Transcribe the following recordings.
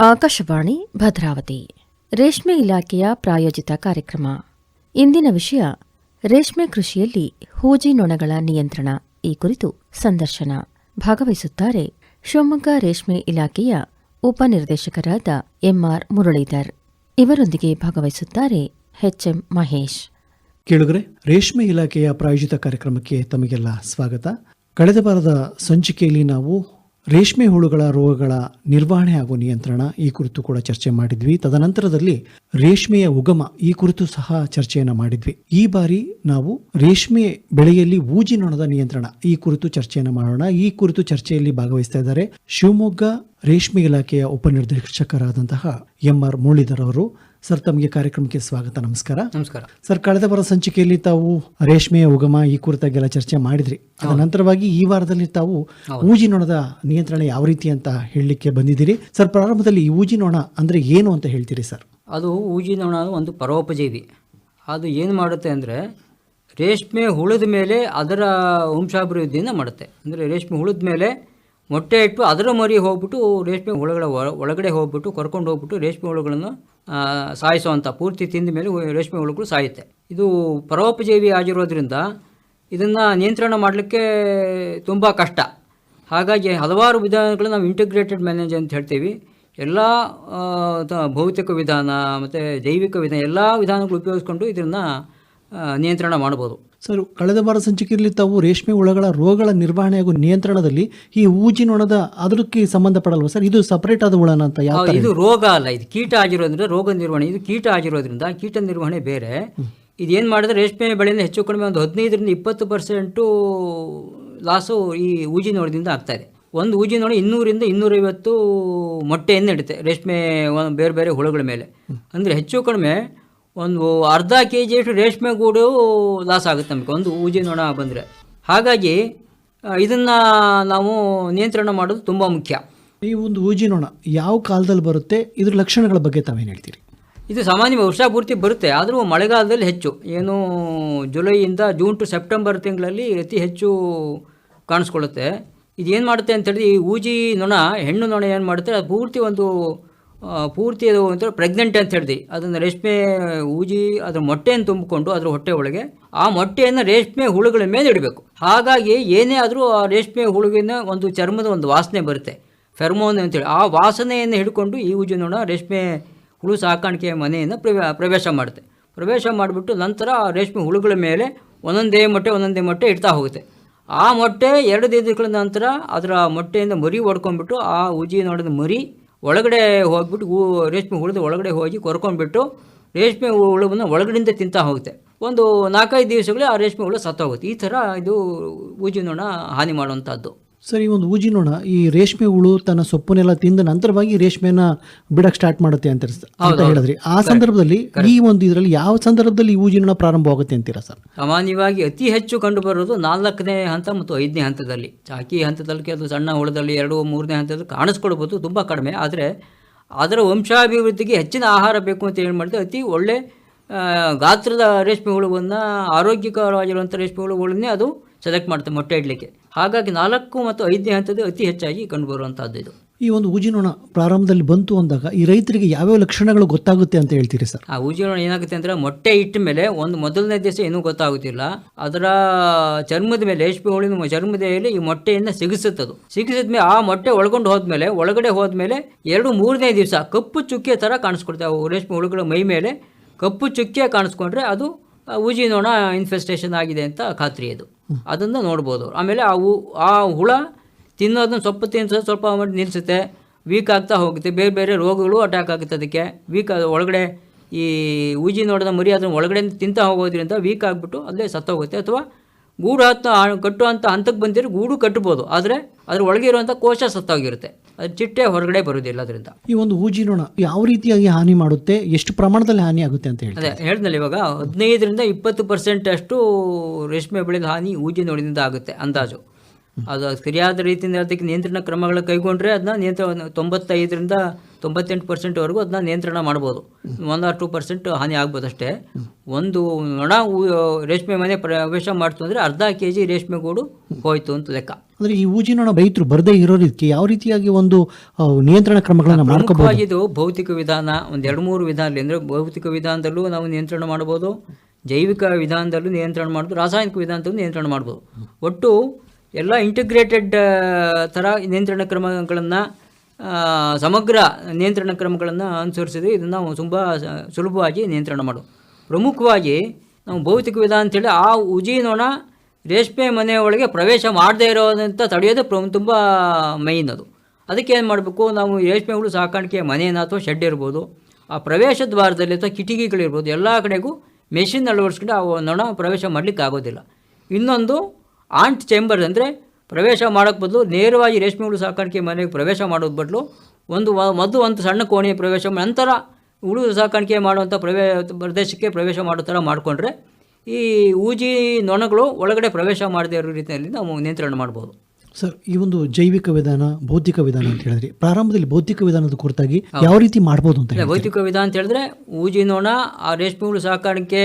ಆಕಾಶವಾಣಿ ಭದ್ರಾವತಿ. ರೇಷ್ಮೆ ಇಲಾಖೆಯ ಪ್ರಾಯೋಜಿತ ಕಾರ್ಯಕ್ರಮ. ಇಂದಿನ ವಿಷಯ, ರೇಷ್ಮೆ ಕೃಷಿಯಲ್ಲಿ ಹೂಜಿ ನೊಣಗಳ ನಿಯಂತ್ರಣ, ಈ ಕುರಿತು ಸಂದರ್ಶನ. ಭಾಗವಹಿಸುತ್ತಾರೆ ಶಿವಮೊಗ್ಗ ರೇಷ್ಮೆ ಇಲಾಖೆಯ ಉಪನಿರ್ದೇಶಕರಾದ ಎಂಆರ್ ಮುರಳೀಧರ್. ಇವರೊಂದಿಗೆ ಭಾಗವಹಿಸುತ್ತಾರೆ ಎಚ್ಎಂ ಮಹೇಶ್. ಕೇಳುಗರೆ, ರೇಷ್ಮೆ ಇಲಾಖೆಯ ಪ್ರಾಯೋಜಿತ ಕಾರ್ಯಕ್ರಮಕ್ಕೆ ತಮಗೆಲ್ಲ ಸ್ವಾಗತ. ಕಳೆದ ವಾರದ ಸಂಚಿಕೆಯಲ್ಲಿ ನಾವು ರೇಷ್ಮೆ ಹುಳುಗಳ ರೋಗಗಳ ನಿರ್ವಹಣೆ ಹಾಗೂ ನಿಯಂತ್ರಣ ಈ ಕುರಿತು ಕೂಡ ಚರ್ಚೆ ಮಾಡಿದ್ವಿ. ತದನಂತರದಲ್ಲಿ ರೇಷ್ಮೆಯ ಉಗಮ ಈ ಕುರಿತು ಸಹ ಚರ್ಚೆಯನ್ನು ಮಾಡಿದ್ವಿ. ಈ ಬಾರಿ ನಾವು ರೇಷ್ಮೆ ಬೆಳೆಯಲ್ಲಿ ಊಜಿ ನೊಣದ ನಿಯಂತ್ರಣ ಈ ಕುರಿತು ಚರ್ಚೆಯನ್ನು ಮಾಡೋಣ. ಈ ಕುರಿತು ಚರ್ಚೆಯಲ್ಲಿ ಭಾಗವಹಿಸ್ತಾ ಇದ್ದಾರೆ ಶಿವಮೊಗ್ಗ ರೇಷ್ಮೆ ಇಲಾಖೆಯ ಉಪನಿರ್ದೇಶಕರಾದಂತಹ ಎಂ ಆರ್ ಮುರಳೀಧರ್ ಅವರು. ಸರ್ ತಮಗೆ ಕಾರ್ಯಕ್ರಮಕ್ಕೆ ಸ್ವಾಗತ ನಮಸ್ಕಾರ. ನಮಸ್ಕಾರ. ಸರ್ ಕಳೆದ ವಾರ ಸಂಚಿಕೆಯಲ್ಲಿ ತಾವು ರೇಷ್ಮೆಯ ಉಗಮ ಈ ಕುರಿತಾಗೆಲ್ಲ ಚರ್ಚೆ ಮಾಡಿದ್ರಿ. ಅದ ನಂತರವಾಗಿ ಈ ವಾರದಲ್ಲಿ ತಾವು ಊಜಿ ನೊಣದ ನಿಯಂತ್ರಣ ಯಾವ ರೀತಿ ಅಂತ ಹೇಳಲಿಕ್ಕೆ ಬಂದಿದ್ದೀರಿ. ಸರ್ ಪ್ರಾರಂಭದಲ್ಲಿ ಈ ಊಜಿ ನೊಣ ಅಂದ್ರೆ ಏನು ಅಂತ ಹೇಳ್ತೀರಿ ಸರ್? ಅದು ಊಜಿ ನೊಣ ಒಂದು ಪರೋಪಜೀವಿ. ಅದು ಏನು ಮಾಡುತ್ತೆ ಅಂದರೆ ರೇಷ್ಮೆ ಹುಳದ ಮೇಲೆ ಅದರ ವಂಶಾಭಿವೃದ್ಧಿಯನ್ನು ಮಾಡುತ್ತೆ. ಅಂದರೆ ರೇಷ್ಮೆ ಹುಳದ ಮೇಲೆ ಮೊಟ್ಟೆ ಇಟ್ಟು ಅದರ ಮರಿ ಹೋಗ್ಬಿಟ್ಟು ರೇಷ್ಮೆ ಹುಳಗಳ ಒಳ- ಒಳಗಡೆ ಹೋಗ್ಬಿಟ್ಟು ಕರ್ಕೊಂಡು ಹೋಗ್ಬಿಟ್ಟು ರೇಷ್ಮೆ ಹುಳುಗಳನ್ನು ಸಾಯಿಸುವಂಥ ಪೂರ್ತಿ ತಿಂದ ಮೇಲೆ ರೇಷ್ಮೆ ಹುಳುಗಳು ಸಾಯುತ್ತೆ. ಇದು ಪರೋಪಜೀವಿ ಆಗಿರೋದ್ರಿಂದ ಇದನ್ನು ನಿಯಂತ್ರಣ ಮಾಡಲಿಕ್ಕೆ ತುಂಬ ಕಷ್ಟ. ಹಾಗಾಗಿ ಹಲವಾರು ವಿಧಾನಗಳು ನಾವು ಇಂಟಿಗ್ರೇಟೆಡ್ ಮ್ಯಾನೇಜ್ ಅಂತ ಹೇಳ್ತೀವಿ. ಎಲ್ಲ ಭೌತಿಕ ವಿಧಾನ, ಮತ್ತು ಜೈವಿಕ ವಿಧಾನ, ಎಲ್ಲ ವಿಧಾನಗಳು ಉಪಯೋಗಿಸ್ಕೊಂಡು ಇದನ್ನು ನಿಯಂತ್ರಣ ಮಾಡ್ಬೋದು ಸರ್ ಕಳೆದ ವಾರ ಸಂಚಿಕೆಯಲ್ಲಿ ತಾವು ರೇಷ್ಮೆ ಹುಳಗಳ ರೋಗಗಳ ನಿರ್ವಹಣೆ ಹಾಗೂ ನಿಯಂತ್ರಣದಲ್ಲಿ ಈ ಊಜಿ ನೊಣದ ಅದಕ್ಕೆ ಸಂಬಂಧಪಡಲ್ವಾ ಸರ್? ಇದು ಸಪರೇಟ್ ಆದ ಹುಳನ ಅಂತ ಯಾವ ಇದು ರೋಗ ಅಲ್ಲ ಇದು ಕೀಟ ಆಗಿರೋದ್ರಿಂದ ರೋಗ ನಿರ್ವಹಣೆ ಇದು ಕೀಟ ಆಗಿರೋದ್ರಿಂದ ಕೀಟ ನಿರ್ವಹಣೆ ಬೇರೆ. ಇದೇನು ಮಾಡಿದ್ರೆ ರೇಷ್ಮೆ ಬೆಳೆಯಿಂದ ಹೆಚ್ಚು ಕಡಿಮೆ ಒಂದು ಹದಿನೈದರಿಂದ ಇಪ್ಪತ್ತು ಪರ್ಸೆಂಟು ಲಾಸು ಈ ಊಜಿ ನೋಡದಿಂದ ಆಗ್ತಾ ಇದೆ. ಒಂದು ಊಜಿ ನೋಡಿ ಇನ್ನೂರಿಂದ ಇನ್ನೂರೈವತ್ತು ಮೊಟ್ಟೆಯನ್ನು ಇಡುತ್ತೆ ರೇಷ್ಮೆ ಬೇರೆ ಬೇರೆ ಹುಳುಗಳ ಮೇಲೆ. ಅಂದರೆ ಹೆಚ್ಚು ಕಡಿಮೆ ಒಂದು ಅರ್ಧ ಕೆ ಜಿಯಷ್ಟು ರೇಷ್ಮೆ ಗೂಡು ಲಾಸ್ ಆಗುತ್ತೆ ನಮಗೆ. ಒಂದು ಊಜಿ ನೊಣ ಬಂದರೆ. ಹಾಗಾಗಿ ಇದನ್ನು ನಾವು ನಿಯಂತ್ರಣ ಮಾಡೋದು ತುಂಬ ಮುಖ್ಯ. ಈ ಒಂದು ಊಜಿ ನೊಣ ಯಾವ ಕಾಲದಲ್ಲಿ ಬರುತ್ತೆ? ಇದ್ರ ಲಕ್ಷಣಗಳ ಬಗ್ಗೆ ತಾವೇನು ಹೇಳ್ತೀರಿ? ಇದು ಸಾಮಾನ್ಯ ವರ್ಷ ಪೂರ್ತಿ ಬರುತ್ತೆ ಆದರೂ ಮಳೆಗಾಲದಲ್ಲಿ ಹೆಚ್ಚು. ಏನು ಜುಲೈಯಿಂದ ಜೂನ್ ಟು ಸೆಪ್ಟೆಂಬರ್ ತಿಂಗಳಲ್ಲಿ ಅತಿ ಹೆಚ್ಚು ಕಾಣಿಸ್ಕೊಳ್ಳುತ್ತೆ. ಏನು ಮಾಡುತ್ತೆ ಅಂತೇಳಿ ಈ ಊಜಿ ನೊಣ ಹೆಣ್ಣು ನೊಣ ಏನು ಮಾಡುತ್ತೆ ಅದು ಪೂರ್ತಿ ಒಂದು ಪೂರ್ತಿ ಅದು ಒಂಥರ ಪ್ರೆಗ್ನೆಂಟ್ ಅಂತ ಹೇಳ್ತೀವಿ ಅದನ್ನು ರೇಷ್ಮೆ ಊಜಿ ಅದರ ಮೊಟ್ಟೆಯನ್ನು ತುಂಬಿಕೊಂಡು ಅದರ ಹೊಟ್ಟೆ ಒಳಗೆ ಆ ಮೊಟ್ಟೆಯನ್ನು ರೇಷ್ಮೆ ಹುಳುಗಳ ಮೇಲೆ ಇಡಬೇಕು. ಹಾಗಾಗಿ ಏನೇ ಆದರೂ ಆ ರೇಷ್ಮೆ ಹುಳುವಿನ ಒಂದು ಚರ್ಮದ ಒಂದು ವಾಸನೆ ಬರುತ್ತೆ. ಫೆರ್ಮೋನ್ ಅಂತೇಳಿ. ಆ ವಾಸನೆಯನ್ನು ಹಿಡ್ಕೊಂಡು ಈ ಊಜಿ ನೋಡ ರೇಷ್ಮೆ ಹುಳು ಸಾಕಾಣಿಕೆಯ ಮನೆಯನ್ನು ಪ್ರವೇ, ಪ್ರವೇಶ ಮಾಡುತ್ತೆ. ಪ್ರವೇಶ ಮಾಡಿಬಿಟ್ಟು ನಂತರ ಆ ರೇಷ್ಮೆ ಹುಳುಗಳ ಮೇಲೆ ಒಂದೊಂದೇ ಮೊಟ್ಟೆ ಒಂದೊಂದೇ ಮೊಟ್ಟೆ ಇಡ್ತಾ ಹೋಗುತ್ತೆ. ಆ ಮೊಟ್ಟೆ ಎರಡು ದಿನಗಳ ನಂತರ ಅದರ ಮೊಟ್ಟೆಯಿಂದ ಮರಿ ಹೊಡ್ಕೊಂಡ್ಬಿಟ್ಟು ಆ ಉಜಿ ನೋಡಿದ ಮರಿ ಒಳಗಡೆ ಹೋಗ್ಬಿಟ್ಟು ಹೂ, ರೇಷ್ಮೆ ಹುಳಿದು ಒಳಗಡೆ ಹೋಗಿ ಕೊರ್ಕೊಂಡ್ಬಿಟ್ಟು ರೇಷ್ಮೆ ಹುಳವನ್ನು ಒಳಗಡೆಯಿಂದ ತಿಂತಾ ಹೋಗುತ್ತೆ. ಒಂದು ನಾಲ್ಕೈದು ದಿವಸಗಳೇ ಆ ರೇಷ್ಮೆ ಹುಳು ಸತ್ತೋಗುತ್ತೆ. ಈ ಥರ ಇದು ಊಜಿನೋಣ ಹಾನಿ ಮಾಡುವಂಥದ್ದು. ಸರ್ ಒಂದು ಊಜಿ ನೋಡ. ಈ ರೇಷ್ಮೆ ಹುಳು ತನ್ನ ಸೊಪ್ಪನ್ನೆಲ್ಲ ತಿಂದ ನಂತರವಾಗಿ ರೇಷ್ಮೆನ ಬಿಡಕ್ ಸ್ಟಾರ್ಟ್ ಮಾಡುತ್ತೆ ಅಂತ ಅಂತ ಹೇಳಿದ್ರಿ. ಆ ಸಂದರ್ಭದಲ್ಲಿ ಈ ಒಂದು ಇದರಲ್ಲಿ ಯಾವ ಸಂದರ್ಭದಲ್ಲಿ ಈ ಊಜಿ ಪ್ರಾರಂಭ ಪ್ರಾರಂಭವಾಗುತ್ತೆ ಅಂತೀರಾ ಸರ್? ಸಾಮಾನ್ಯವಾಗಿ ಅತಿ ಹೆಚ್ಚು ಕಂಡು ಬರೋದು ನಾಲ್ಕನೇ ಹಂತ ಮತ್ತು ಐದನೇ ಹಂತದಲ್ಲಿ. ಚಾಕಿ ಹಂತದಲ್ಲಿ ಕೆಲವು ಸಣ್ಣ ಹುಳದಲ್ಲಿ ಎರಡು ಮೂರನೇ ಹಂತದಲ್ಲಿ ಕಾಣಿಸ್ಕೊಳ್ಬೋದು ತುಂಬ ಕಡಿಮೆ. ಆದರೆ ಅದರ ವಂಶಾಭಿವೃದ್ಧಿಗೆ ಹೆಚ್ಚಿನ ಆಹಾರ ಬೇಕು ಅಂತ ಏನು ಮಾಡಿದ್ರೆ ಅತಿ ಒಳ್ಳೆ ಗಾತ್ರದ ರೇಷ್ಮೆ ಹುಳುವನ್ನು ಆರೋಗ್ಯಕರವಾಗಿರುವಂಥ ರೇಷ್ಮೆ ಹುಳುಗಳನ್ನೇ ಅದು ಸೆಲೆಕ್ಟ್ ಮಾಡುತ್ತೆ ಮೊಟ್ಟೆ ಇಡಲಿಕ್ಕೆ. ಹಾಗಾಗಿ ನಾಲ್ಕು ಮತ್ತು ಐದನೇ ಹಂತದ್ದು ಅತಿ ಹೆಚ್ಚಾಗಿ ಕಂಡುಬರುವಂಥದ್ದು ಇದು. ಈ ಒಂದು ಉಜಿನೋಣ ಪ್ರಾರಂಭದಲ್ಲಿ ಬಂತು ಅಂದಾಗ ಈ ರೈತರಿಗೆ ಯಾವ್ಯಾವ ಲಕ್ಷಣಗಳು ಗೊತ್ತಾಗುತ್ತೆ ಅಂತ ಹೇಳ್ತೀರಿ ಸರ್? ಆ ಉಜಿನೋಣ ಏನಾಗುತ್ತೆ ಅಂದರೆ ಮೊಟ್ಟೆ ಇಟ್ಟ ಮೇಲೆ ಒಂದು ಮೊದಲನೇ ದಿವಸ ಏನೂ ಗೊತ್ತಾಗುತ್ತಿಲ್ಲ. ಅದರ ಚರ್ಮದ ಮೇಲೆ ರೇಷ್ಮೆ ಹುಳಿನ ಚರ್ಮದ ಮೇಲೆ ಈ ಮೊಟ್ಟೆಯನ್ನು ಸಿಗಿಸುತ್ತದು ಸಿಗಿಸಿದ ಮೇಲೆ ಆ ಮೊಟ್ಟೆ ಒಳಗೊಂಡು ಹೋದ್ಮೇಲೆ ಒಳಗಡೆ ಹೋದ್ಮೇಲೆ ಎರಡು ಮೂರನೇ ದಿವಸ ಕಪ್ಪು ಚುಕ್ಕೆ ಥರ ಕಾಣಿಸ್ಕೊಡ್ತೇವೆ ರೇಷ್ಮೆ ಹುಳುಗಳ ಮೈ ಮೇಲೆ ಕಪ್ಪು ಚುಕ್ಕೆ ಕಾಣಿಸ್ಕೊಂಡ್ರೆ ಅದು ಉಜಿ ನೋಣ ಇನ್ಫೆಸ್ಟೇಷನ್ ಆಗಿದೆ ಅಂತ ಖಾತ್ರಿ ಅದು. ಅದನ್ನು ನೋಡ್ಬೋದು ಆಮೇಲೆ ಆ ಆ ಹುಳ ತಿನ್ನೋದನ್ನ ಸ್ವಲ್ಪ ತಿನ್ಸೋದು ಸ್ವಲ್ಪ ಮಾಡಿ ನಿಲ್ಲಿಸುತ್ತೆ ವೀಕ್ ಆಗ್ತಾ ಹೋಗುತ್ತೆ. ಬೇರೆ ಬೇರೆ ರೋಗಗಳು ಅಟ್ಯಾಕ್ ಆಗುತ್ತೆ ಅದಕ್ಕೆ. ವೀಕ್ ಒಳಗಡೆ ಈ ಊಜಿ ನೋಡಿದ ಮರಿ ಅದನ್ನು ಒಳಗಡೆ ತಿಂತಾ ಹೋಗೋದ್ರಿಂದ ವೀಕ್ ಆಗಿಬಿಟ್ಟು ಅಲ್ಲೇ ಸತ್ತೋಗುತ್ತೆ. ಅಥವಾ ಗೂಡು ಹತ್ತ ಕಟ್ಟುವಂಥ ಹಂತಕ್ಕೆ ಬಂದಿರೋ ಗೂಡು ಕಟ್ಬೋದು. ಆದರೆ ಅದ್ರ ಒಳಗೆ ಇರುವಂಥ ಕೋಶ ಸತ್ತೋಗಿರುತ್ತೆ. ಚಿಟ್ಟೆ ಹೊರಗಡೆ ಬರುವುದಿಲ್ಲ ಅದರಿಂದ. ಈ ಒಂದು ಊಜಿ ನೊಣ ಯಾವ ರೀತಿಯಾಗಿ ಹಾನಿ ಮಾಡುತ್ತೆ ಎಷ್ಟು ಪ್ರಮಾಣದಲ್ಲಿ ಹಾನಿ ಆಗುತ್ತೆ ಅಂತ ಹೇಳಿ ಅದೇ ಹೇಳ್ದಲ್ಲ ಇವಾಗ ಹದಿನೈದರಿಂದ ಇಪ್ಪತ್ತು ಪರ್ಸೆಂಟ್ ಅಷ್ಟು ರೇಷ್ಮೆ ಬೆಳೆದ ಹಾನಿ ಊಜಿ ನೋಡಿನಿಂದ ಆಗುತ್ತೆ ಅಂದಾಜು. ಅದು ಸರಿಯಾದ ರೀತಿಯಿಂದ ಅದಕ್ಕೆ ನಿಯಂತ್ರಣ ಕ್ರಮಗಳ ಕೈಗೊಂಡ್ರೆ ಅದನ್ನ ನಿಯಂತ್ರಣ ತೊಂಬತ್ತೈದರಿಂದ ತೊಂಬತ್ತೆಂಟು ಪರ್ಸೆಂಟ್ವರೆಗೂ ಅದನ್ನ ನಿಯಂತ್ರಣ ಮಾಡ್ಬೋದು. ಒನ್ ಆರ್ ಟೂ ಪರ್ಸೆಂಟ್ ಹಾನಿ ಆಗ್ಬೋದು ಅಷ್ಟೇ. ಒಂದು ಒಣ ರೇಷ್ಮೆ ಮನೆ ಪ್ರವೇಶ ಮಾಡ್ತು ಅಂದರೆ ಅರ್ಧ ಕೆ ಜಿ ರೇಷ್ಮೆ ಗೂಡು ಹೋಯ್ತು ಅಂತ ಲೆಕ್ಕ. ಅಂದ್ರೆ ಈ ಊಜಿನೊಣ ರೈತರು ಬರದೇ ಇರೋದಕ್ಕೆ ಯಾವ ರೀತಿಯಾಗಿ ಒಂದು ನಿಯಂತ್ರಣ ಕ್ರಮಗಳನ್ನು ಮಾಡ್ಕೋಬಹುದು ಇದು ಭೌತಿಕ ವಿಧಾನ ಒಂದು ಎರಡು ಮೂರು ವಿಧಾನ ಅಂದರೆ ಭೌತಿಕ ವಿಧಾನದಲ್ಲೂ ನಾವು ನಿಯಂತ್ರಣ ಮಾಡ್ಬೋದು ಜೈವಿಕ ವಿಧಾನದಲ್ಲೂ ನಿಯಂತ್ರಣ ಮಾಡ್ಬೋದು ರಾಸಾಯನಿಕ ವಿಧಾನದಲ್ಲೂ ನಿಯಂತ್ರಣ ಮಾಡ್ಬೋದು. ಒಟ್ಟು ಎಲ್ಲ ಇಂಟಿಗ್ರೇಟೆಡ್ ಥರ ನಿಯಂತ್ರಣ ಕ್ರಮಗಳನ್ನು ಸಮಗ್ರ ನಿಯಂತ್ರಣ ಕ್ರಮಗಳನ್ನು ಅನುಸರಿಸಿದ್ರೆ ಇದನ್ನು ನಾವು ತುಂಬ ಸುಲಭವಾಗಿ ನಿಯಂತ್ರಣ ಮಾಡು. ಪ್ರಮುಖವಾಗಿ ನಾವು ಭೌತಿಕ ವಿಧಾನ ಅಂತೇಳಿ ಆ ಉಜಿನೊಣ ರೇಷ್ಮೆ ಮನೆಯೊಳಗೆ ಪ್ರವೇಶ ಮಾಡದೇ ಇರೋದಂತ ತಡೆಯೋದು ಪ್ರ ತುಂಬ ಮೈನ್ ಅದು. ಅದಕ್ಕೆ ಏನು ಮಾಡಬೇಕು, ನಾವು ರೇಷ್ಮೆಗಳು ಸಾಕಾಣಿಕೆ ಮನೆಯನ್ನು ಅಥವಾ ಶೆಡ್ ಇರ್ಬೋದು, ಆ ಪ್ರವೇಶ ದ್ವಾರದಲ್ಲಿ ಅಥವಾ ಕಿಟಕಿಗಳಿರ್ಬೋದು, ಎಲ್ಲ ಕಡೆಗೂ ಮೆಷಿನ್ ಅಳವಡಿಸ್ಕೊಂಡು ಆ ನೊಣ ಪ್ರವೇಶ ಮಾಡಲಿಕ್ಕೆ ಆಗೋದಿಲ್ಲ ಇನ್ನೊಂದು ಆಂಟ್ ಚೇಂಬರ್ ಅಂದರೆ ಪ್ರವೇಶ ಮಾಡೋಕ್ಕೆ ಬದಲು ನೇರವಾಗಿ ರೇಷ್ಮೆ ಹುಳು ಸಾಕಾಣಿಕೆ ಮನೆಗೆ ಪ್ರವೇಶ ಮಾಡೋದು ಬದಲು ಒಂದು ಮದ್ದು ಒಂದು ಸಣ್ಣ ಕೋಣೆಯ ಪ್ರವೇಶ ನಂತರ ಹುಳು ಸಾಕಾಣಿಕೆ ಮಾಡುವಂಥ ಪ್ರವೇ ಪ್ರದೇಶಕ್ಕೆ ಪ್ರವೇಶ ಮಾಡೋ ಥರ ಮಾಡಿಕೊಂಡ್ರೆ ಈ ಊಜಿ ನೊಣಗಳು ಒಳಗಡೆ ಪ್ರವೇಶ ಮಾಡದೇ ಇರೋ ರೀತಿಯಲ್ಲಿ ನಾವು ನಿಯಂತ್ರಣ ಮಾಡ್ಬೋದು. ಸರ್ ಈ ಒಂದು ಜೈವಿಕ ವಿಧಾನ ಭೌತಿಕ ವಿಧಾನ ಅಂತ ಹೇಳಿದ್ರೆ. ಪ್ರಾರಂಭದಲ್ಲಿ ಭೌತಿಕ ವಿಧಾನದ ಕುರಿತಾಗಿ ಯಾವ ರೀತಿ ಮಾಡಬಹುದು ಅಂತ ಬೌದ್ಧಿಕ ಭೌತಿಕ ವಿಧಾನ ಅಂತ ಹೇಳಿದ್ರೆ ಊಜಿ ನೋಣ ಆ ರೇಷ್ಮೆ ಹುಳು ಸಾಕಾಣಿಕೆ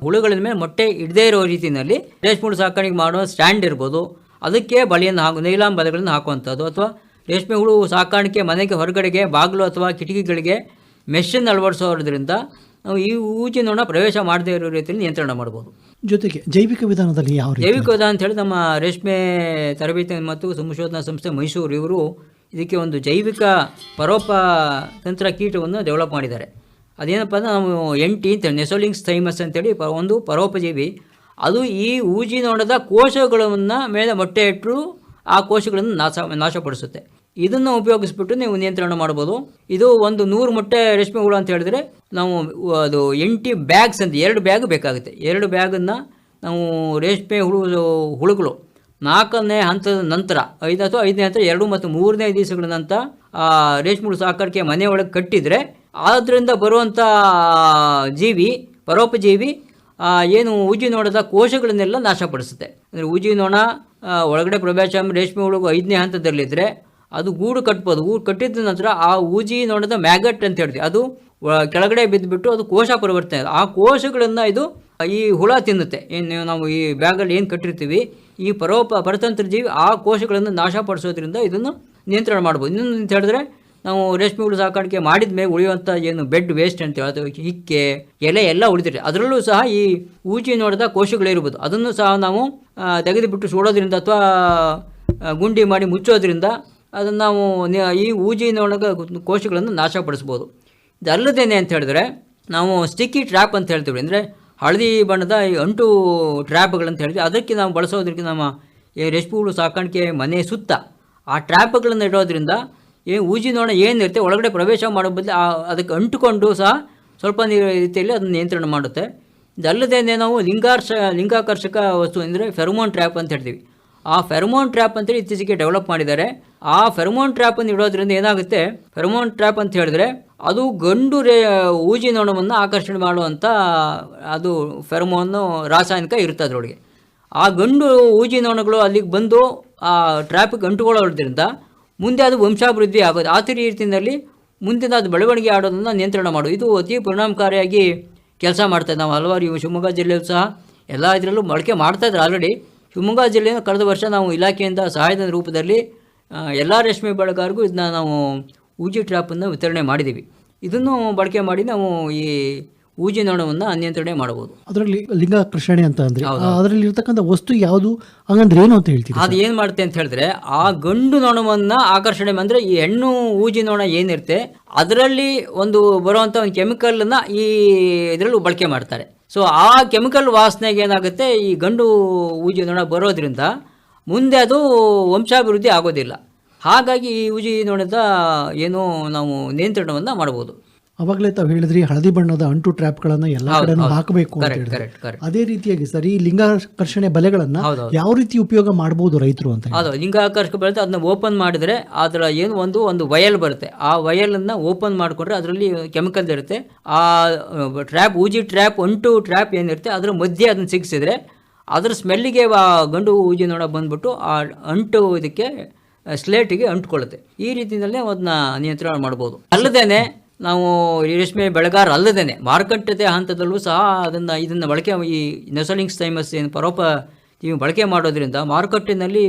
ಹುಳುಗಳ ಮೇಲೆ ಮೊಟ್ಟೆ ಇಡದೇ ಇರೋ ರೀತಿಯಲ್ಲಿ ರೇಷ್ಮೆ ಹುಳು ಸಾಕಾಣಿಕೆ ಮಾಡೋ ಸ್ಟ್ಯಾಂಡ್ ಇರ್ಬೋದು. ಅದಕ್ಕೆ ಬಳಿಯನ್ನು ಹಾಕು ನೈಲಾಂ ಬಲೆಗಳನ್ನು ಹಾಕುವಂಥದ್ದು. ಅಥವಾ ರೇಷ್ಮೆ ಹುಳು ಸಾಕಾಣಿಕೆ ಮನೆಗೆ ಹೊರಗಡೆಗೆ ಬಾಗಿಲು ಅಥವಾ ಕಿಟಕಿಗಳಿಗೆ ಮೆಷಿನ್ ಅಳವಡಿಸೋದ್ರಿಂದ ನಾವು ಈ ಊಜಿ ನೊಣ ಪ್ರವೇಶ ಮಾಡದೇ ಇರೋ ರೀತಿಯಲ್ಲಿ ನಿಯಂತ್ರಣ ಮಾಡ್ಬೋದು. ಜೊತೆಗೆ ಜೈವಿಕ ವಿಧಾನದಲ್ಲಿ ಯಾವ ಜೈವಿಕ ವಿಧಾನ ಅಂತ ಹೇಳಿ ನಮ್ಮ ರೇಷ್ಮೆ ತರಬೇತಿ ಮತ್ತು ಸಂಶೋಧನಾ ಸಂಸ್ಥೆ ಮೈಸೂರು ಇವರು ಇದಕ್ಕೆ ಒಂದು ಜೈವಿಕ ಪರೋಪ ತಂತ್ರ ಕೀಟವನ್ನು ಡೆವಲಪ್ ಮಾಡಿದ್ದಾರೆ. ಅದೇನಪ್ಪ ಅಂದ್ರೆ ನಾವು ಎಂಟಿ ಅಂತ ನೆಸೋಲಿಂಗ್ಸ್ ಥೈಮಸ್ ಅಂತೇಳಿ ಪ ಒಂದು ಪರೋಪಜೀವಿ. ಅದು ಈ ಊಜಿ ನೋಡದ ಕೋಶಗಳನ್ನು ಮೇಲೆ ಮೊಟ್ಟೆ ಇಟ್ಟರು ಆ ಕೋಶಗಳನ್ನು ನಾಶ ನಾಶಪಡಿಸುತ್ತೆ. ಇದನ್ನು ಉಪಯೋಗಿಸ್ಬಿಟ್ಟು ನೀವು ನಿಯಂತ್ರಣ ಮಾಡ್ಬೋದು. ಇದು ಒಂದು ನೂರು ಮೊಟ್ಟೆ ರೇಷ್ಮೆ ಹುಳು ಅಂತ ಹೇಳಿದ್ರೆ ನಾವು, ಅದು ಎಂಟಿ ಬ್ಯಾಗ್ಸ್ ಅಂತ, ಎರಡು ಬ್ಯಾಗ್ ಬೇಕಾಗುತ್ತೆ. ಎರಡು ಬ್ಯಾಗನ್ನು ನಾವು ರೇಷ್ಮೆ ಹುಳು, ಹುಳುಗಳು. ನಾಲ್ಕನೇ ಹಂತದ ನಂತರ, ಐದು ಅಥವಾ ಐದನೇ ಹಂತ ಎರಡು ಮತ್ತು ಮೂರನೇ ದಿವಸಗಳ ನಂತರ ಆ ರೇಷ್ಮೆ ಹುಳು ಸಾಕಾಣಿಕೆ ಮನೆಯೊಳಗೆ ಕಟ್ಟಿದರೆ ಅದರಿಂದ ಬರುವಂಥ ಜೀವಿ, ಪರೋಪಜೀವಿ ಏನು ಉಜಿ ನೋಡದ ಕೋಶಗಳನ್ನೆಲ್ಲ ನಾಶಪಡಿಸುತ್ತೆ. ಅಂದರೆ ಉಜಿ ನೋಣ ಒಳಗಡೆ ಪ್ರವೇಶ ರೇಷ್ಮೆ ಹುಳುಗು ಐದನೇ ಹಂತದಲ್ಲಿದ್ದರೆ ಅದು ಗೂಡು ಕಟ್ಬೋದು. ಗೂಡು ಕಟ್ಟಿದ ನಂತರ ಆ ಊಜಿ ನೋಡದ ಮ್ಯಾಗಟ್ ಅಂತ ಹೇಳ್ತೀವಿ. ಅದು ಕೆಳಗಡೆ ಬಿದ್ದುಬಿಟ್ಟು ಅದು ಕೋಶ ಪರಿವರ್ತನೆ ಆ ಕೋಶಗಳನ್ನು ಇದು, ಈ ಹುಳ ತಿನ್ನುತ್ತೆ. ಏನು ನಾವು ಈ ಬ್ಯಾಗಲ್ಲಿ ಏನು ಕಟ್ಟಿರ್ತೀವಿ, ಈ ಪರೋಪ ಪರತಂತ್ರ ಜೀವಿ ಆ ಕೋಶಗಳನ್ನು ನಾಶಪಡಿಸೋದ್ರಿಂದ ಇದನ್ನು ನಿಯಂತ್ರಣ ಮಾಡ್ಬೋದು. ಇನ್ನೊಂದು ಅಂತ ಹೇಳಿದ್ರೆ, ನಾವು ರೇಷ್ಮೆ ಹುಳು ಸಾಕಾಣಿಕೆ ಮಾಡಿದ ಮೇಲೆ ಉಳಿಯುವಂಥ ಏನು ಬೆಡ್ ವೇಸ್ಟ್ ಅಂತ ಹೇಳಿ ಅದು ಹಿಕ್ಕೆ ಎಲೆ ಎಲ್ಲ ಉಳಿದಿರುತ್ತೆ. ಅದರಲ್ಲೂ ಸಹ ಈ ಊಜಿ ನೋಡಿದ ಕೋಶಗಳಿರ್ಬೋದು ಅದನ್ನು ಸಹ ನಾವು ತೆಗೆದುಬಿಟ್ಟು ಸುಡೋದ್ರಿಂದ ಅಥವಾ ಗುಂಡಿ ಮಾಡಿ ಮುಚ್ಚೋದ್ರಿಂದ ಅದನ್ನು ನಾವು, ಈ ಊಜಿ ಕೋಶಗಳನ್ನು ನಾಶಪಡಿಸ್ಬೋದು ಇದಲ್ಲದೇನೆ ಅಂತ ಹೇಳಿದ್ರೆ, ನಾವು ಸ್ಟಿಕ್ಕಿ ಟ್ರ್ಯಾಪ್ ಅಂತ ಹೇಳ್ತೀವಿ. ಅಂದರೆ ಹಳದಿ ಬಣ್ಣದ ಈ ಅಂಟು ಟ್ರ್ಯಾಪ್ಗಳಂತ ಹೇಳ್ತೀವಿ ಅದಕ್ಕೆ ನಾವು ಬಳಸೋದ್ರಿಗೆ ನಮ್ಮ ಈ ರೇಷ್ಮೆ ಸಾಕಾಣಿಕೆ ಮನೆ ಸುತ್ತ. ಆ ಟ್ರ್ಯಾಪ್ಗಳನ್ನು ಇಡೋದ್ರಿಂದ ಏನು ಊಜಿ ನೋಣ ಏನಿರುತ್ತೆ, ಒಳಗಡೆ ಪ್ರವೇಶ ಮಾಡೋ ಬದಲು ಅದಕ್ಕೆ ಅಂಟುಕೊಂಡು ಸಹ ಸ್ವಲ್ಪ ರೀತಿಯಲ್ಲಿ ಅದನ್ನು ನಿಯಂತ್ರಣ ಮಾಡುತ್ತೆ. ಇದಲ್ಲದೇನೆ ನಾವು ಲಿಂಗಾರ್ಷ, ಲಿಂಗಾಕರ್ಷಕ ವಸ್ತು ಅಂದರೆ ಫೆರಮೋನ್ ಟ್ರ್ಯಾಪ್ ಅಂತ ಹೇಳ್ತೀವಿ. ಆ ಫೆರಮೋನ್ ಟ್ರ್ಯಾಪ್ ಅಂತೇಳಿ ಇತ್ತೀಚೆಗೆ ಡೆವಲಪ್ ಮಾಡಿದ್ದಾರೆ. ಆ ಫೆರಮೋನ್ ಟ್ರ್ಯಾಪನ್ನು ಇಡೋದ್ರಿಂದ ಏನಾಗುತ್ತೆ? ಫೆರಮೋನ್ ಟ್ರ್ಯಾಪ್ ಅಂತ ಹೇಳಿದ್ರೆ ಅದು ಗಂಡು ರೇ, ಊಜಿ ನೊಣವನ್ನು ಆಕರ್ಷಣೆ ಮಾಡುವಂಥ ಅದು ಫೆರಮೋನು ರಾಸಾಯನಿಕ ಇರುತ್ತೆ ಅದರೊಳಗೆ. ಆ ಗಂಡು ಊಜಿ ನೊಣಗಳು ಅಲ್ಲಿಗೆ ಬಂದು ಆ ಟ್ರ್ಯಾಪಿಗೆ ಅಂಟುಕೊಳ್ಳೋದ್ರಿಂದ ಮುಂದೆ ಅದು ವಂಶಾಭಿವೃದ್ಧಿ ಆಗೋದು. ಆ ರೀತಿಯಲ್ಲಿ ಮುಂದಿನ ಅದು ಬೆಳವಣಿಗೆ ಆಡೋದನ್ನು ನಿಯಂತ್ರಣ ಮಾಡೋದು. ಇದು ಅತಿ ಪರಿಣಾಮಕಾರಿಯಾಗಿ ಕೆಲಸ ಮಾಡ್ತಾರೆ ನಾವು ಹಲವಾರು ಇವು ಶಿವಮೊಗ್ಗ ಜಿಲ್ಲೆಯಲ್ಲೂ ಸಹ ಎಲ್ಲ ಇದರಲ್ಲೂ ಬಳಕೆ ಮಾಡ್ತಾಯಿದ್ರು ಆಲ್ರೆಡಿ ಶಿವಮೊಗ್ಗ ಜಿಲ್ಲೆಯನ್ನು ಕಳೆದ ವರ್ಷ ನಾವು ಇಲಾಖೆಯಿಂದ ಸಹಾಯಧನ ರೂಪದಲ್ಲಿ ಎಲ್ಲ ರೇಷ್ಮೆ ಬೆಳೆಗಾರಿಗೂ ಇದನ್ನ ನಾವು ಊಜಿ ಟ್ರ್ಯಾಪನ್ನು ವಿತರಣೆ ಮಾಡಿದ್ದೀವಿ ಇದನ್ನು ಬಳಕೆ ಮಾಡಿ ನಾವು ಈ ಊಜಿ ನೊಣವನ್ನು ನಿಯಂತ್ರಣೆ ಮಾಡಬಹುದು. ಅದರಲ್ಲಿ ಲಿಂಗಾಕರ್ಷಣೆ ಅಂತ ಅಂದ್ರೆ ಅದರಲ್ಲಿ ಇರ್ತಕ್ಕಂಥ ವಸ್ತು ಯಾವುದು? ಹಂಗಂದ್ರೆ ಏನು ಅಂತ ಹೇಳ್ತೀವಿ ಅದು ಏನು ಮಾಡುತ್ತೆ ಅಂತ ಹೇಳಿದ್ರೆ ಆ ಗಂಡು ನೊಣವನ್ನು ಆಕರ್ಷಣೆ ಅಂದರೆ ಈ ಹೆಣ್ಣು ಊಜಿ ನೊಣ ಏನಿರುತ್ತೆ ಅದರಲ್ಲಿ ಒಂದು ಬರುವಂಥ ಒಂದು ಕೆಮಿಕಲ್ನ ಈ ಇದರಲ್ಲೂ ಬಳಕೆ ಮಾಡ್ತಾರೆ. ಸೊ ಆ ಕೆಮಿಕಲ್ ವಾಸನೆಗೆ ಏನಾಗುತ್ತೆ ಈ ಗಂಡು ಊಜಿ ನೊಣ ಬರೋದ್ರಿಂದ ಮುಂದೆ ಅದು ವಂಶಾಭಿವೃದ್ಧಿ ಆಗೋದಿಲ್ಲ. ಹಾಗಾಗಿ ಈ ಊಜಿ ನೋಡಿದ ಏನು ನಾವು ನಿಯಂತ್ರಣವನ್ನು ಮಾಡ್ಬೋದು. ಅವಾಗಲೇ ತಾವು ಹೇಳಿದ್ರಿ ಹಳದಿ ಬಣ್ಣದ ಅಂಟು ಟ್ರ್ಯಾಪ್ಗಳನ್ನು ಎಲ್ಲ ಕಡೆನೂ ಹಾಕಬೇಕು ಅದೇ ರೀತಿಯಾಗಿ ಸರ್ ಈ ಲಿಂಗಾಕರ್ಷಣೆ ಬಲೆಗಳನ್ನು ಯಾವ ರೀತಿ ಉಪಯೋಗ ಮಾಡಬಹುದು ರೈತರು ಅಂತ ಹೌದು ಲಿಂಗಾಕರ್ಷಕ ಬರುತ್ತೆ ಅದನ್ನ ಓಪನ್ ಮಾಡಿದ್ರೆ ಅದರ ಏನು ಒಂದು ಒಂದು ವಯಲ್ ಬರುತ್ತೆ. ಆ ವಯಲನ್ನು ಓಪನ್ ಮಾಡಿಕೊಂಡ್ರೆ ಅದರಲ್ಲಿ ಕೆಮಿಕಲ್ ಇರುತ್ತೆ. ಆ ಟ್ರ್ಯಾಪ್ ಊಜಿ ಟ್ರ್ಯಾಪ್ ಅಂಟು ಟ್ರ್ಯಾಪ್ ಏನಿರುತ್ತೆ ಅದರ ಮಧ್ಯೆ ಅದನ್ನು ಸಿಕ್ಕಿಸಿದ್ರೆ ಅದರ ಸ್ಮೆಲ್ಲಿಗೆ ಗಂಡು ಊಜಿ ನೋಡ ಬಂದ್ಬಿಟ್ಟು ಆ ಅಂಟು ಇದಕ್ಕೆ ಸ್ಲೇಟಿಗೆ ಅಂಟ್ಕೊಳ್ಳುತ್ತೆ. ಈ ರೀತಿಯಲ್ಲೇ ಅದನ್ನ ನಿಯಂತ್ರಣ ಮಾಡ್ಬೋದು. ಅಲ್ಲದೇನೆ ನಾವು ರೇಷ್ಮೆ ಬೆಳೆಗಾರ ಅಲ್ಲದೇ ಮಾರುಕಟ್ಟೆ ಹಂತದಲ್ಲೂ ಸಹ ಅದನ್ನು, ಇದನ್ನು ಬಳಕೆ ಈ ನೆಸಲಿಂಗ್ಸ್ ಸೈಮಸ್ ಏನು ಪರೋಪ ನೀವು ಬಳಕೆ ಮಾಡೋದ್ರಿಂದ ಮಾರುಕಟ್ಟೆಯಲ್ಲಿ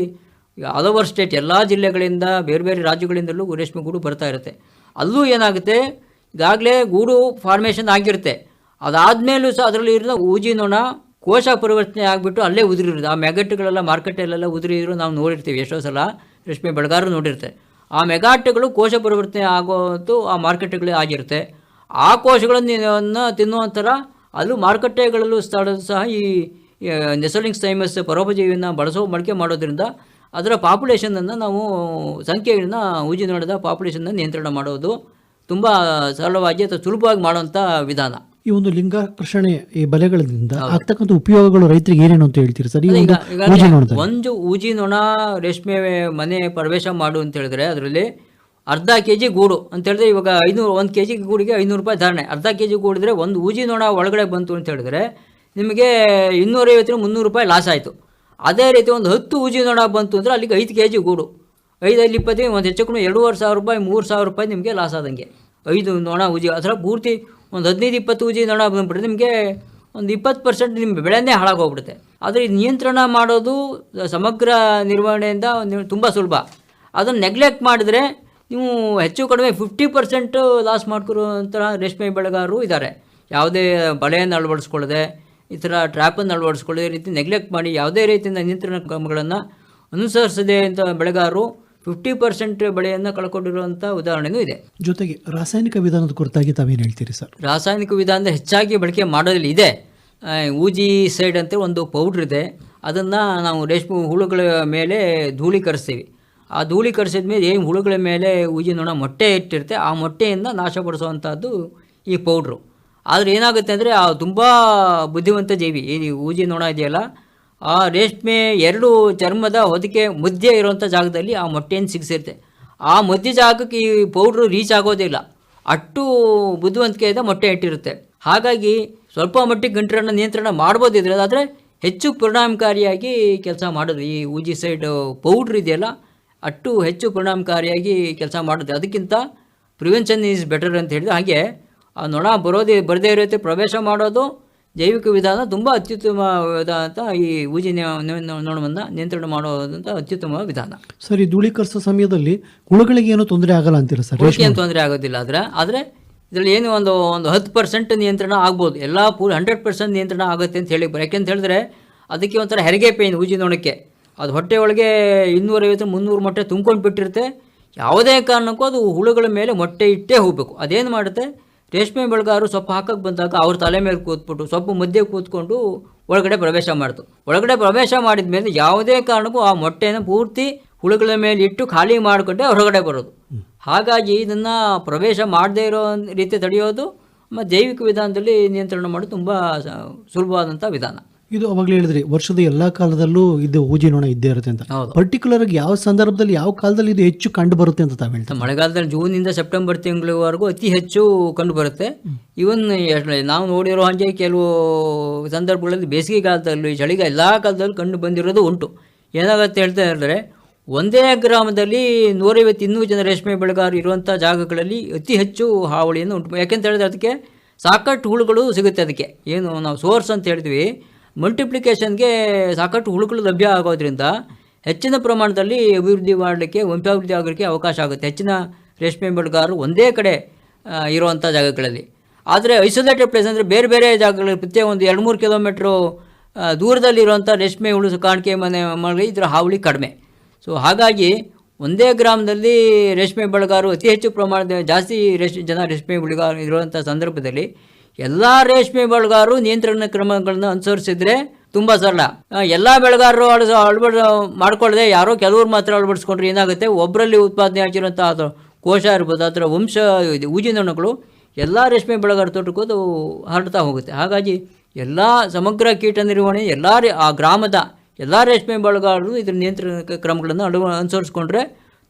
ಆಲ್ ಸ್ಟೇಟ್, ಎಲ್ಲ ಜಿಲ್ಲೆಗಳಿಂದ ಬೇರೆ ಬೇರೆ ರಾಜ್ಯಗಳಿಂದಲೂ ರೇಷ್ಮೆ ಗೂಡು ಬರ್ತಾ ಇರುತ್ತೆ. ಅಲ್ಲೂ ಏನಾಗುತ್ತೆ, ಈಗಾಗಲೇ ಗೂಡು ಫಾರ್ಮೇಷನ್ ಆಗಿರುತ್ತೆ. ಅದಾದಮೇಲೂ ಸಹ ಅದರಲ್ಲಿ ಇರೋ ಊಜಿ ನೊಣ ಕೋಶ ಪರಿವರ್ತನೆ ಆಗಿಬಿಟ್ಟು ಅಲ್ಲೇ ಉದುರಿರೋದು. ಆ ಮೆಗಟ್ಟುಗಳೆಲ್ಲ ಮಾರ್ಕೆಟಲ್ಲೆಲ್ಲ ಉದುರಿದ್ರು ನಾವು ನೋಡಿರ್ತೀವಿ ಎಷ್ಟೋ ಸಲ. ರೇಷ್ಮೆ ಬೆಳಗಾರು ನೋಡಿರುತ್ತೆ ಆ ಮೆಗಾಟುಗಳು ಕೋಶ ಪರಿವರ್ತನೆ ಆಗೋದು ಆ ಮಾರ್ಕೆಟ್ಗಳೇ ಆಗಿರುತ್ತೆ. ಆ ಕೋಶಗಳನ್ನು ತಿನ್ನುವಂಥರ ಅಲ್ಲೂ ಮಾರುಕಟ್ಟೆಗಳಲ್ಲೂ ಸ್ಥಳ ಸಹ ಈ ನೆಸಲಿಂಗ್ ಸೈಮಸ್ ಪರೋಪಜೀವಿಯನ್ನು ಬಳಸೋ ಬಳಕೆ ಮಾಡೋದ್ರಿಂದ ಅದರ ಪಾಪ್ಯುಲೇಷನನ್ನು ನಾವು ಸಂಖ್ಯೆಯನ್ನು ಊಜಿ ನೋಡದ ಪಾಪ್ಯುಲೇಷನ್ನ ನಿಯಂತ್ರಣ ಮಾಡೋದು ತುಂಬ ಸರಳವಾಗಿ ಅಥವಾ ಸುಲಭವಾಗಿ ಮಾಡುವಂಥ ವಿಧಾನ. ಈ ಒಂದು ಲಿಂಗಾಕರ್ಷಣೆ ಈ ಬಲೆಗಳಿಂದ ಆಗ್ತಕ್ಕಂಥ ಉಪಯೋಗಗಳು ರೈತರಿಗೆ ಏನೇನು ಅಂತ ಹೇಳ್ತೀರಿ ಸರ್? ಒಂದು ಊಜಿ ನೊಣ ರೇಷ್ಮೆ ಮನೆ ಪ್ರವೇಶ ಮಾಡು ಅಂತ ಹೇಳಿದ್ರೆ ಅದರಲ್ಲಿ ಅರ್ಧ ಕೆ ಜಿ ಗೂಡು ಅಂತ ಹೇಳಿದ್ರೆ ಇವಾಗ ಐನೂರು ಒಂದು ಕೆ ಜಿ ಗೂಡಿಗೆ ಐನೂರು ರೂಪಾಯಿ ಧಾರಣೆ. ಅರ್ಧ ಕೆ ಜಿ ಗೂಡಿದ್ರೆ ಒಂದು ಊಜಿ ನೊಣ ಒಳಗಡೆ ಬಂತು ಅಂತ ಹೇಳಿದ್ರೆ ನಿಮಗೆ ಇನ್ನೂರೈವತ್ತರಿಂದ ಮುನ್ನೂರು ರೂಪಾಯಿ ಲಾಸ್ ಆಯಿತು. ಅದೇ ರೀತಿ ಒಂದು ಹತ್ತು ಊಜಿ ನೊಣ ಬಂತು ಅಂದರೆ ಅಲ್ಲಿಗೆ ಐದು ಕೆ ಜಿ ಗೂಡು ಐದಲ್ಲಿ ಇಪ್ಪತ್ತೈದು ಒಂದು ಹೆಚ್ಚು ಎರಡೂವರೆ ಸಾವಿರ ರೂಪಾಯಿ ಮೂರು ಸಾವಿರ ರೂಪಾಯಿ ನಿಮಗೆ ಲಾಸ್ ಆದಂಗೆ. ಐದು ನೊಣ ಊಜಿ ಅದರ ಪೂರ್ತಿ ಒಂದು ಹದಿನೈದು, ಇಪ್ಪತ್ತು ಉಜಿ ನೊಣ ಬಂದ್ಬಿಟ್ರೆ ನಿಮಗೆ ಒಂದು ಇಪ್ಪತ್ತು ಪರ್ಸೆಂಟ್ ನಿಮ್ಮ ಬೆಳೆನೇ ಹಾಳಾಗೋಗ್ಬಿಡುತ್ತೆ. ಆದರೆ ಇದು ನಿಯಂತ್ರಣ ಮಾಡೋದು ಸಮಗ್ರ ನಿರ್ವಹಣೆಯಿಂದ ತುಂಬ ಸುಲಭ. ಅದನ್ನು ನೆಗ್ಲೆಕ್ಟ್ ಮಾಡಿದ್ರೆ ನೀವು ಹೆಚ್ಚು ಕಡಿಮೆ ಫಿಫ್ಟಿ ಪರ್ಸೆಂಟ್ ಲಾಸ್ ಮಾಡ್ಕೊರುವಂತಹ ರೇಷ್ಮೆ ಬೆಳೆಗಾರರು ಇದ್ದಾರೆ ಯಾವುದೇ ಬಳೆಯನ್ನು ಅಳವಡಿಸ್ಕೊಳ್ಳದೆ, ಈ ಥರ ಟ್ರ್ಯಾಪನ್ನು ಅಳವಡಿಸ್ಕೊಳ್ಳದೆ ರೀತಿ ನೆಗ್ಲೆಕ್ಟ್ ಮಾಡಿ ಯಾವುದೇ ರೀತಿಯಿಂದ ನಿಯಂತ್ರಣ ಕ್ರಮಗಳನ್ನು ಅನುಸರಿಸದೆ ಅಂತ ಬೆಳೆಗಾರರು ಫಿಫ್ಟಿ ಪರ್ಸೆಂಟ್ ಬೆಳೆಯನ್ನು ಕಳ್ಕೊಂಡಿರುವಂಥ ಉದಾಹರಣೆನೂ ಇದೆ. ಜೊತೆಗೆ ರಾಸಾಯನಿಕ ವಿಧಾನದ ಕುರಿತಾಗಿ ತಾವೇನು ಹೇಳ್ತೀರಿ ಸರ್? ರಾಸಾಯನಿಕ ವಿಧಾನ ಹೆಚ್ಚಾಗಿ ಬಳಕೆ ಮಾಡೋದ್ರಲ್ಲಿ ಇದೆ. ಊಜಿ ಸೈಡ್ ಅಂತ ಒಂದು ಪೌಡ್ರ್ ಇದೆ. ಅದನ್ನು ನಾವು ರೇಷ್ಮೆ ಹುಳುಗಳ ಮೇಲೆ ಧೂಳೀಕರಿಸ್ತೀವಿ ಆ ಧೂಳೀಕರಿಸಿದ ಮೇಲೆ ಏನು ಹುಳುಗಳ ಮೇಲೆ ಊಜಿ ನೋಡ ಮೊಟ್ಟೆ ಇಟ್ಟಿರುತ್ತೆ ಆ ಮೊಟ್ಟೆಯಿಂದ ನಾಶಪಡಿಸುವಂಥದ್ದು ಈ ಪೌಡ್ರು. ಆದರೆ ಏನಾಗುತ್ತೆ ಅಂದರೆ ಆ ತುಂಬ ಬುದ್ಧಿವಂತ ಜೀವಿ. ಈ ಊಜಿ ನೊಣ ಇದೆಯಲ್ಲ ಆ ರೇಷ್ಮೆ ಎರಡು ಚರ್ಮದ ಹೊದಿಕೆ ಮಧ್ಯೆ ಇರುವಂಥ ಜಾಗದಲ್ಲಿ ಆ ಮೊಟ್ಟೆಯನ್ನು ಸಿಗಿಸಿರುತ್ತೆ. ಆ ಮಧ್ಯ ಜಾಗಕ್ಕೆ ಈ ಪೌಡ್ರು ರೀಚ್ ಆಗೋದಿಲ್ಲ ಅಷ್ಟು ಬುದ್ಧಿವಂತಿಕೆಯಿಂದ ಮೊಟ್ಟೆ ಇಟ್ಟಿರುತ್ತೆ ಹಾಗಾಗಿ ಸ್ವಲ್ಪ ಮಟ್ಟಿಗೆ ಗಂಟರನ್ನು ನಿಯಂತ್ರಣ ಮಾಡ್ಬೋದಿದ್ರೆ ಆದರೆ ಹೆಚ್ಚು ಪರಿಣಾಮಕಾರಿಯಾಗಿ ಕೆಲಸ ಮಾಡೋದು. ಈ ಊಜಿ ಸೈಡ್ ಪೌಡ್ರ್ ಇದೆಯಲ್ಲ ಅಷ್ಟು ಹೆಚ್ಚು ಪರಿಣಾಮಕಾರಿಯಾಗಿ ಕೆಲಸ ಮಾಡೋದು. ಅದಕ್ಕಿಂತ ಪ್ರಿವೆನ್ಷನ್ ಈಸ್ ಬೆಟರ್ ಅಂತ ಹೇಳಿದ್ರೆ, ಹಾಗೆ ಆ ನೊಣ ಬರೋದೇ, ಬರದೇ ಇರುತ್ತೆ. ಪ್ರವೇಶ ಮಾಡೋದು ಜೈವಿಕ ವಿಧಾನ ತುಂಬ ಅಂತ ಈ ಊಜಿ ನೊಣವನ್ನು ನಿಯಂತ್ರಣ ಮಾಡುವಂಥ ಅತ್ಯುತ್ತಮ ವಿಧಾನ. ಸರ್ ಈ ಧೂಳೀಕರಿಸೋ ಸಮಯದಲ್ಲಿ ಹುಳುಗಳಿಗೆ ಏನೂ ತೊಂದರೆ ಆಗಲ್ಲ ಅಂತೀರ ಸರ್? ಏನು ತೊಂದರೆ ಆಗೋದಿಲ್ಲ. ಆದರೆ ಆದರೆ ಇದರಲ್ಲಿ ಏನು ಒಂದು ಒಂದು ಹತ್ತು ಪರ್ಸೆಂಟ್ ನಿಯಂತ್ರಣ ಆಗ್ಬೋದು. ಎಲ್ಲ ಪೂರ್ ಹಂಡ್ರೆಡ್ ಪರ್ಸೆಂಟ್ ನಿಯಂತ್ರಣ ಆಗುತ್ತೆ ಅಂತ ಹೇಳಿ ಯಾಕೆಂತ ಹೇಳಿದ್ರೆ ಅದಕ್ಕೆ ಒಂಥರ ಹೆರಿಗೆ ಪೇಯ್ನ್ ಊಜಿ ನೋಡೋಕ್ಕೆ ಅದು ಹೊಟ್ಟೆ ಒಳಗೆ ಇನ್ನೂರೈವತ್ತು ಮುನ್ನೂರು ಮೊಟ್ಟೆ ತುಂಬ್ಕೊಂಡು ಬಿಟ್ಟಿರುತ್ತೆ ಯಾವುದೇ ಕಾರಣಕ್ಕೂ ಅದು ಹುಳುಗಳ ಮೇಲೆ ಮೊಟ್ಟೆ ಇಟ್ಟೇ ಹೋಗಬೇಕು. ಅದೇನು ಮಾಡುತ್ತೆ? ರೇಷ್ಮೆ ಬೆಳೆಗಾರರು ಸೊಪ್ಪು ಹಾಕಕ್ಕೆ ಬಂದಾಗ ಅವ್ರ ತಲೆ ಮೇಲೆ ಕೂತ್ಬಿಟ್ಟು ಸೊಪ್ಪು ಮಧ್ಯೆ ಕೂತ್ಕೊಂಡು ಒಳಗಡೆ ಪ್ರವೇಶ ಮಾಡ್ತು. ಒಳಗಡೆ ಪ್ರವೇಶ ಮಾಡಿದ ಮೇಲೆ ಯಾವುದೇ ಕಾರಣಕ್ಕೂ ಆ ಮೊಟ್ಟೆಯನ್ನು ಪೂರ್ತಿ ಹುಳುಗಳ ಮೇಲೆ ಇಟ್ಟು ಖಾಲಿ ಮಾಡಿಕೊಂಡೆ ಹೊರಗಡೆ ಬರೋದು. ಹಾಗಾಗಿ ಇದನ್ನು ಪ್ರವೇಶ ಮಾಡದೇ ಇರೋ ರೀತಿ ತಡೆಯೋದು ಮತ್ತು ಜೈವಿಕ ವಿಧಾನದಲ್ಲಿ ನಿಯಂತ್ರಣ ಮಾಡೋದು ತುಂಬ ಸುಲಭವಾದಂಥ ವಿಧಾನ. ಇದು ಅವಾಗಲೇ ಹೇಳಿದ್ರಿ ವರ್ಷದ ಎಲ್ಲ ಕಾಲದಲ್ಲೂ ಇದು ಊಜಿ ನೋಣ ಇದ್ದೇ ಇರುತ್ತೆ ಅಂತ. ಹೌದು. ಪರ್ಟಿಕ್ಯುಲರ್ ಆಗಿ ಯಾವ ಸಂದರ್ಭದಲ್ಲಿ ಯಾವ ಕಾಲದಲ್ಲಿ ಇದು ಹೆಚ್ಚು ಕಂಡು ಬರುತ್ತೆ ಅಂತ ತಾವು ಹೇಳ್ತಾರೆ? ಮಳೆಗಾಲದಲ್ಲಿ ಜೂನಿಂದ ಸೆಪ್ಟೆಂಬರ್ ತಿಂಗಳವರೆಗೂ ಅತಿ ಹೆಚ್ಚು ಕಂಡು ಬರುತ್ತೆ. ಇವನ್ ನಾವು ನೋಡಿರೋ ಹಾಗೆ ಕೆಲವು ಸಂದರ್ಭಗಳಲ್ಲಿ ಬೇಸಿಗೆ ಕಾಲದಲ್ಲಿ ಚಳಿಗಾಲ ಎಲ್ಲ ಕಾಲದಲ್ಲೂ ಕಂಡು ಬಂದಿರೋದು ಉಂಟು. ಏನಾಗುತ್ತೆ ಹೇಳ್ತಾ ಇದ್ದಾರೆ ಒಂದೇ ಗ್ರಾಮದಲ್ಲಿ ನೂರೈವತ್ತು ಇನ್ನೂರು ಜನ ರೇಷ್ಮೆ ಬೆಳೆಗಾರರು ಇರುವಂಥ ಜಾಗಗಳಲ್ಲಿ ಅತಿ ಹೆಚ್ಚು ಹಾವಳಿಯನ್ನು ಉಂಟು. ಯಾಕೆಂತ ಹೇಳಿದ್ರೆ ಅದಕ್ಕೆ ಸಾಕಷ್ಟು ಹುಳುಗಳು ಸಿಗುತ್ತೆ ಅದಕ್ಕೆ. ಏನು ನಾವು ಸೋರ್ಸ್ ಅಂತ ಹೇಳ್ತೀವಿ ಮಲ್ಟಿಪ್ಲಿಕೇಶನ್ಗೆ ಸಾಕಷ್ಟು ಹುಳುಗಳು ಲಭ್ಯ ಆಗೋದ್ರಿಂದ ಹೆಚ್ಚಿನ ಪ್ರಮಾಣದಲ್ಲಿ ಅಭಿವೃದ್ಧಿ ಮಾಡಲಿಕ್ಕೆ ವಂಶಾಭಿವೃದ್ಧಿ ಆಗೋಕ್ಕೆ ಅವಕಾಶ ಆಗುತ್ತೆ. ಹೆಚ್ಚಿನ ರೇಷ್ಮೆ ಬೆಳೆಗಾರರು ಒಂದೇ ಕಡೆ ಇರುವಂಥ ಜಾಗಗಳಲ್ಲಿ. ಆದರೆ ಐಸೋಲೇಟೆಡ್ ಪ್ಲೇಸ್ ಅಂದರೆ ಬೇರೆ ಬೇರೆ ಜಾಗಗಳಲ್ಲಿ ಪ್ರತಿ ಒಂದು ಎರಡು ಮೂರು ಕಿಲೋಮೀಟ್ರು ದೂರದಲ್ಲಿರುವಂಥ ರೇಷ್ಮೆ ಹುಳು ಕಾಣಿಕೆ ಮನೆ ಮಾಡಿ ಇದರ ಹಾವಳಿ ಕಡಿಮೆ. ಸೊ ಹಾಗಾಗಿ ಒಂದೇ ಗ್ರಾಮದಲ್ಲಿ ರೇಷ್ಮೆ ಬೆಳೆಗಾರರು ಅತಿ ಹೆಚ್ಚು ಪ್ರಮಾಣದ ಜಾಸ್ತಿ ರೇಷ್ ಜನ ರೇಷ್ಮೆ ಬೆಳೆಗಾರ ಇರುವಂಥ ಸಂದರ್ಭದಲ್ಲಿ ಎಲ್ಲ ರೇಷ್ಮೆ ಬೆಳೆಗಾರರು ನಿಯಂತ್ರಣ ಕ್ರಮಗಳನ್ನು ಅನುಸರಿಸಿದ್ರೆ ತುಂಬ ಸರಳ. ಎಲ್ಲ ಬೆಳೆಗಾರರು ಅಳಸ ಅಳವಡ ಮಾಡ್ಕೊಳ್ಳದೆ ಯಾರೋ ಕೆಲವ್ರು ಮಾತ್ರ ಅಳವಡಿಸ್ಕೊಂಡ್ರೆ ಏನಾಗುತ್ತೆ? ಒಬ್ಬರಲ್ಲಿ ಉತ್ಪಾದನೆ ಆಗಿರುವಂಥ ಅದು ಕೋಶ ಇರ್ಬೋದು, ಅದರ ವಂಶ ಇದು ಊಜಿನೊಣಗಳು ಎಲ್ಲ ರೇಷ್ಮೆ ಬೆಳೆಗಾರ ತೋಟಕ್ಕೂ ಅದು ಹರಡ್ತಾ ಹೋಗುತ್ತೆ. ಹಾಗಾಗಿ ಎಲ್ಲ ಸಮಗ್ರ ಕೀಟ ನಿರ್ವಹಣೆ, ಎಲ್ಲ ಆ ಗ್ರಾಮದ ಎಲ್ಲ ರೇಷ್ಮೆ ಬೆಳೆಗಾರರು ಇದರ ನಿಯಂತ್ರಣ ಕ್ರಮಗಳನ್ನು ಅಳವ ಅನುಸರಿಸ್ಕೊಂಡ್ರೆ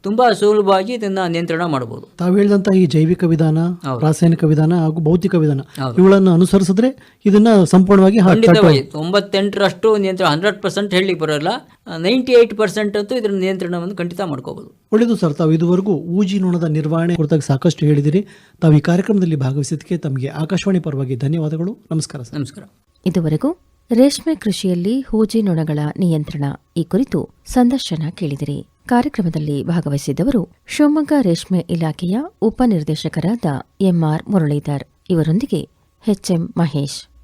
ತುಂಬ ಸುಲಭವಾಗಿ ಇದನ್ನು ನಿಯಂತ್ರಣ ಮಾಡ್ಬೋದು. ತಾವು ಹೇಳಿದಂತ ಈ ಜೈವಿಕ ವಿಧಾನ ರಾಸಾಯನಿಕ ವಿಧಾನ ಹಾಗೂ ಭೌತಿಕ ವಿಧಾನ. ಇವುಗಳನ್ನು ಅನುಸರಿಸಿದ್ರೆ ಇದನ್ನ ಸಂಪೂರ್ಣವಾಗಿ ಖಂಡಿತವಾಗಿ. ತೊಂಬತ್ತೆಂಟರಷ್ಟು ನಿಯಂತ್ರಣ ಹಂಡ್ರೆಡ್ ಪರ್ಸೆಂಟ್ ಹೇಳಲಿಕ್ಕೆ ಬರೋಲ್ಲ. ನೈಂಟಿ ಏಯ್ಟ್ ಪರ್ಸೆಂಟ್ ಅಂತೂ ಇದರ ನಿಯಂತ್ರಣವನ್ನು ಖಂಡಿತ ಮಾಡ್ಕೋಬೋದು. ಒಳ್ಳೆಯದು ಸರ್ ತಾವು ಇದುವರೆಗೂ ಊಜಿ ನೋಣದ ನಿರ್ವಹಣೆ ಕುರಿತಾಗಿ ಸಾಕಷ್ಟು ಹೇಳಿದಿರಿ. ತಾವು ಈ ಕಾರ್ಯಕ್ರಮದಲ್ಲಿ ಭಾಗವಹಿಸಿದ್ದಕ್ಕೆ ತಮಗೆ ಆಕಾಶವಾಣಿ ಪರವಾಗಿ ಧನ್ಯವಾದಗಳು. ನಮಸ್ಕಾರ ಸರ್. ನಮಸ್ಕಾರ. ಇದುವರೆಗೂ ರೇಷ್ಮೆ ಕೃಷಿಯಲ್ಲಿ ಹೂಜಿ ನೊಣಗಳ ನಿಯಂತ್ರಣ ಈ ಕುರಿತು ಸಂದರ್ಶನ ಕೇಳಿದಿರಿ. ಕಾರ್ಯಕ್ರಮದಲ್ಲಿ ಭಾಗವಹಿಸಿದವರು ಶಿವಮೊಗ್ಗ ರೇಷ್ಮೆ ಇಲಾಖೆಯ ಉಪನಿರ್ದೇಶಕರಾದ ಎಂಆರ್ ಮುರಳೀಧರ್. ಇವರೊಂದಿಗೆ ಎಚ್ಎಂ ಮಹೇಶ್.